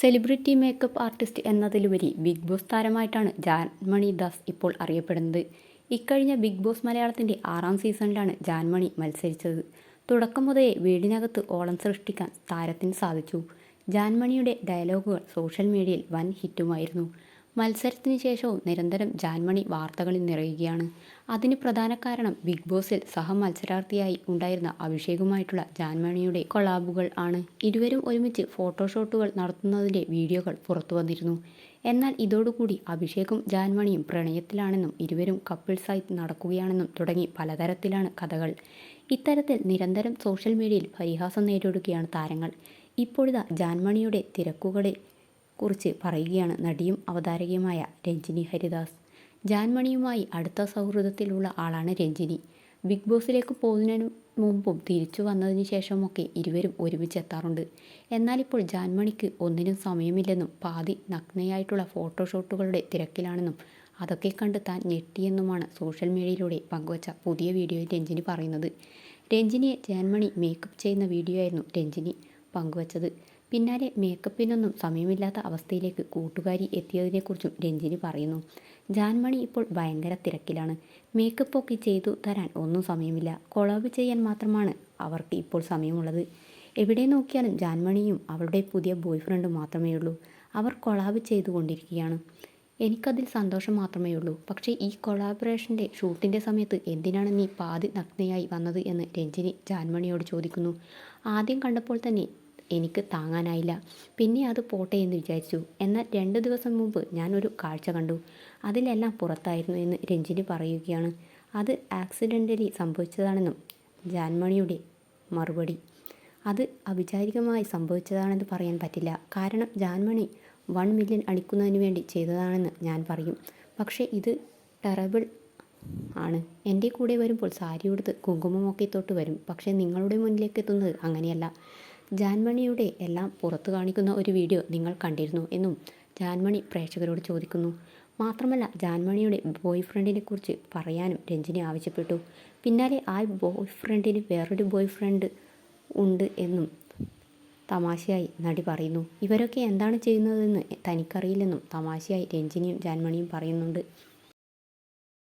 Celebrity makeup artist എന്നതിലുപരി Bigg Boss താരമായിട്ടാണ് ജാൻമണി ദാസ് ഇപ്പോൾ അറിയപ്പെടുന്നത്. ഇക്കഴിഞ്ഞ ബിഗ് ബോസ് മലയാളത്തിന്റെ ആറാം സീസണിലാണ് ജാൻമണി മത്സരിച്ചത്. തുടക്കം മുതലേ വീടിനകത്ത് ഓളം സൃഷ്ടിക്കാൻ താരത്തിന് സാധിച്ചു. ജാൻമണിയുടെ ഡയലോഗുകൾ സോഷ്യൽ മീഡിയയിൽ വൻ ഹിറ്റുമായിരുന്നു. മത്സരത്തിന് ശേഷവും നിരന്തരം ജാൻമണി വാർത്തകളിൽ നിറയുകയാണ്. അതിന് പ്രധാന കാരണം ബിഗ് ബോസിൽ സഹമത്സരാർത്ഥിയായി ഉണ്ടായിരുന്ന അഭിഷേകുമായിട്ടുള്ള ജാൻമണിയുടെ കൊളാബുകൾ ആണ്. ഇരുവരും ഒരുമിച്ച് ഫോട്ടോഷോട്ടുകൾ നടത്തുന്നതിന്റെ വീഡിയോകൾ പുറത്തു വന്നിരുന്നു. എന്നാൽ ഇതോടുകൂടി അഭിഷേകും ജാൻമണിയും പ്രണയത്തിലാണെന്നും ഇരുവരും കപ്പിൾസായി നടക്കുകയാണെന്നും തുടങ്ങി പലതരത്തിലാണ് കഥകൾ. ഇത്തരത്തിൽ നിരന്തരം സോഷ്യൽ മീഡിയയിൽ പരിഹാസം നേരിടുകയാണ് താരങ്ങൾ. ഇപ്പോഴിതാ ജാൻമണിയുടെ തിരക്കുകളെ കുറിച്ച് പറയുകയാണ് നടിയും അവതാരകയുമായ രഞ്ജിനി ഹരിദാസ്. ജാൻമണിയുമായി അടുത്ത സൗഹൃദത്തിലുള്ള ആളാണ് രഞ്ജിനി. ബിഗ് ബോസിലേക്ക് പോകുന്നതിന് മുമ്പും തിരിച്ചു വന്നതിന് ശേഷമൊക്കെ ഇരുവരും ഒരുമിച്ച് എത്താറുണ്ട് എന്നാലിപ്പോൾ ജാൻമണിക്ക് ഒന്നിനും സമയമില്ലെന്നും പാതി നഗ്നയായിട്ടുള്ള ഫോട്ടോഷൂട്ടുകളുടെ തിരക്കിലാണെന്നും അതൊക്കെ കണ്ട് താൻ ഞെട്ടിയെന്നുമാണ് സോഷ്യൽ മീഡിയയിലൂടെ പങ്കുവച്ച പുതിയ വീഡിയോയിൽ രഞ്ജിനി പറയുന്നത്. രഞ്ജിനിയെ ജാൻമണി മേക്കപ്പ് ചെയ്യുന്ന വീഡിയോ ആയിരുന്നു രഞ്ജിനി. പങ്കുവച്ചത്. പിന്നാലെ മേക്കപ്പിനൊന്നും സമയമില്ലാത്ത അവസ്ഥയിലേക്ക് കൂട്ടുകാരി എത്തിയതിനെക്കുറിച്ചും രഞ്ജിനി പറയുന്നു. ജാൻമണി ഇപ്പോൾ ഭയങ്കര തിരക്കിലാണ്. മേക്കപ്പ് ഒക്കെ ചെയ്തു തരാൻ ഒന്നും സമയമില്ല. കൊളാബ് ചെയ്യാൻ മാത്രമാണ് അവർക്ക് ഇപ്പോൾ സമയമുള്ളത്. എവിടെ നോക്കിയാലും ജാൻമണിയും അവളുടെ പുതിയ ബോയ്ഫ്രണ്ടും മാത്രമേ ഉള്ളൂ അവർ കൊളാബ് ചെയ്തുകൊണ്ടിരിക്കുകയാണ്. എനിക്കതിൽ സന്തോഷം മാത്രമേ ഉള്ളൂ. പക്ഷേ ഈ കൊളാബറേഷന്റെ ഷൂട്ടിന്റെ സമയത്ത് എന്തിനാണ് നീ പാതി നഗ്നയായി വന്നത് എന്ന് രഞ്ജിനി ജാൻമണിയോട് ചോദിക്കുന്നു. ആദ്യം കണ്ടപ്പോൾ തന്നെ എനിക്ക് താങ്ങാനായില്ല. പിന്നെ അത് പോട്ടെ എന്ന് വിചാരിച്ചു. എന്നാൽ രണ്ട് ദിവസം മുമ്പ് ഞാനൊരു കാഴ്ച കണ്ടു. അതിലെല്ലാം പുറത്തായിരുന്നു എന്ന് രഞ്ജിനി പറയുകയാണ്. അത് ആക്സിഡന്റലി സംഭവിച്ചതാണെന്നും ജാൻമണിയുടെ മറുപടി. അത് അവിചാരികമായി സംഭവിച്ചതാണെന്ന് പറയാൻ പറ്റില്ല. കാരണം ജാൻമണി വൺ മില്യൺ അടിക്കുന്നതിന് വേണ്ടി ചെയ്തതാണെന്ന് ഞാൻ പറയും. പക്ഷേ ഇത് ടെറബിൾ ആണ്. എന്റെ കൂടെ വരുമ്പോൾ സാരി ഉടുത്ത് കുങ്കുമമൊക്കെ തൊട്ട് വരും. പക്ഷേ നിങ്ങളുടെ മുന്നിലേക്ക് എത്തുന്നത് അങ്ങനെയല്ല. ജാൻമണിയുടെ എല്ലാം പുറത്തു കാണിക്കുന്ന ഒരു വീഡിയോ നിങ്ങൾ കണ്ടിരുന്നു എന്നും ജാൻമണി പ്രേക്ഷകരോട് ചോദിക്കുന്നു. മാത്രമല്ല ജാൻമണിയുടെ ബോയ് ഫ്രണ്ടിനെ കുറിച്ച് പറയാനും രഞ്ജിനി ആവശ്യപ്പെട്ടു. പിന്നാലെ ആ ബോയ് ഫ്രണ്ടിന് വേറൊരു ബോയ് ഫ്രണ്ട് ഉണ്ട് എന്നും തമാശയായി നടി പറയുന്നു. ഇവരൊക്കെ എന്താണ് ചെയ്യുന്നതെന്ന് തനിക്കറിയില്ലെന്നും തമാശയായി രഞ്ജിനിയും ജാൻമണിയും പറയുന്നുണ്ട്.